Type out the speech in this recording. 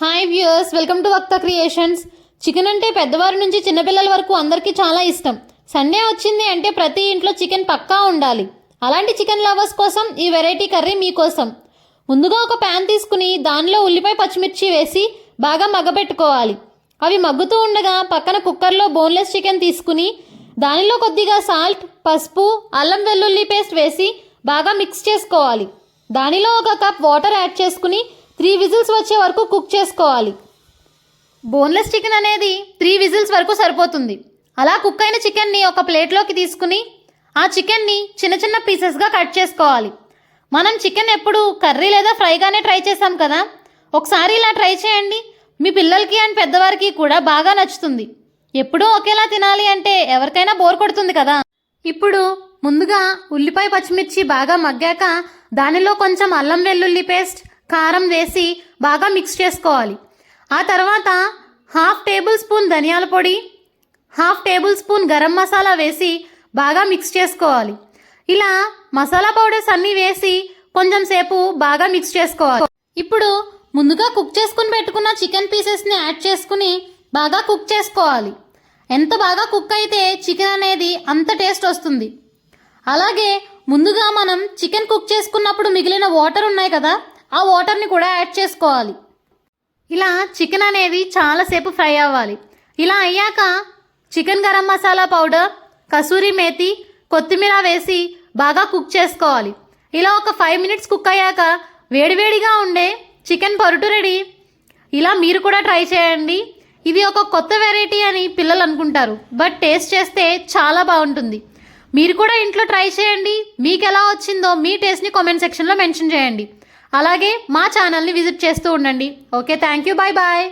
Hi viewers welcome to Vakta creations. Chicken అంటే పెద్దవారి నుంచి చిన్నపిల్లల వరకు అందరికీ చాలా ఇష్టం. సండే వచ్చింది అంటే ప్రతి ఇంట్లో చికెన్ పక్కా ఉండాలి. అలాంటి చికెన్ లవర్స్ కోసం ఈ వెరైటీ కర్రీ మీకోసం. ముందుగా ఒక ప్యాన్ తీసుకుని దానిలో ఉల్లిపాయ పచ్చిమిర్చి వేసి బాగా మగ్గబెట్టుకోవాలి అవి మగ్గుతూ ఉండగా పక్కన కుక్కర్లో బోన్లెస్ చికెన్ తీసుకుని దానిలో కొద్దిగా సాల్ట్ పసుపు అల్లం వెల్లుల్లి పేస్ట్ వేసి బాగా మిక్స్ చేసుకోవాలి. దానిలో ఒక కప్ వాటర్ యాడ్ చేసుకుని త్రీ విజిల్స్ వచ్చే వరకు కుక్ చేసుకోవాలి. బోన్లెస్ చికెన్ అనేది త్రీ విజిల్స్ వరకు సరిపోతుంది. అలా కుక్ అయిన చికెన్ని ఒక ప్లేట్లోకి తీసుకుని ఆ చికెన్ని చిన్న చిన్న పీసెస్గా కట్ చేసుకోవాలి. మనం చికెన్ ఎప్పుడు కర్రీ లేదా ఫ్రైగానే ట్రై చేసాం కదా? ఒకసారి ఇలా ట్రై చేయండి. మీ పిల్లలకి అండ్ పెద్దవారికి కూడా బాగా నచ్చుతుంది. ఎప్పుడూ ఒకేలా తినాలి అంటే ఎవరికైనా బోర్ కొడుతుంది కదా? ఇప్పుడు ముందుగా ఉల్లిపాయ పచ్చిమిర్చి బాగా మగ్గాక దానిలో కొంచెం అల్లం వెల్లుల్లి పేస్ట్ కారం వేసి బాగా మిక్స్ చేసుకోవాలి. ఆ తర్వాత హాఫ్ టేబుల్ స్పూన్ ధనియాల పొడి half tablespoon garam masala వేసి బాగా మిక్స్ చేసుకోవాలి. ఇలా మసాలా పౌడర్స్ అన్నీ వేసి కొంచెం సేపు బాగా మిక్స్ చేసుకోవాలి. ఇప్పుడు ముందుగా కుక్ చేసుకుని పెట్టుకున్న చికెన్ పీసెస్ని యాడ్ చేసుకుని బాగా కుక్ చేసుకోవాలి. ఎంత బాగా కుక్ అయితే చికెన్ అనేది అంత టేస్ట్ వస్తుంది. అలాగే ముందుగా మనం చికెన్ కుక్ చేసుకున్నప్పుడు మిగిలిన వాటర్ ఉన్నాయి కదా ఆ వాటర్ని కూడా యాడ్ చేసుకోవాలి. ఇలా చికెన్ అనేది చాలాసేపు ఫ్రై అవ్వాలి. ఇలా అయ్యాక చికెన్ గరం మసాలా పౌడర్ కసూరి మేతి కొత్తిమీర వేసి బాగా కుక్ చేసుకోవాలి. ఇలా ఒక ఫైవ్ మినిట్స్ కుక్ అయ్యాక వేడివేడిగా ఉండే చికెన్ పొరుటు రెడీ. ఇలా మీరు కూడా ట్రై చేయండి. ఇది ఒక కొత్త వెరైటీ అని పిల్లలు అనుకుంటారు బట్ టేస్ట్ చేస్తే చాలా బాగుంటుంది. మీరు కూడా ఇంట్లో ట్రై చేయండి. మీకు ఎలా వచ్చిందో మీ టేస్ట్ని కామెంట్ సెక్షన్లో మెన్షన్ చేయండి. అలాగే మా ఛానల్ని విజిట్ చేస్తూ ఉండండి. Okay thank you bye bye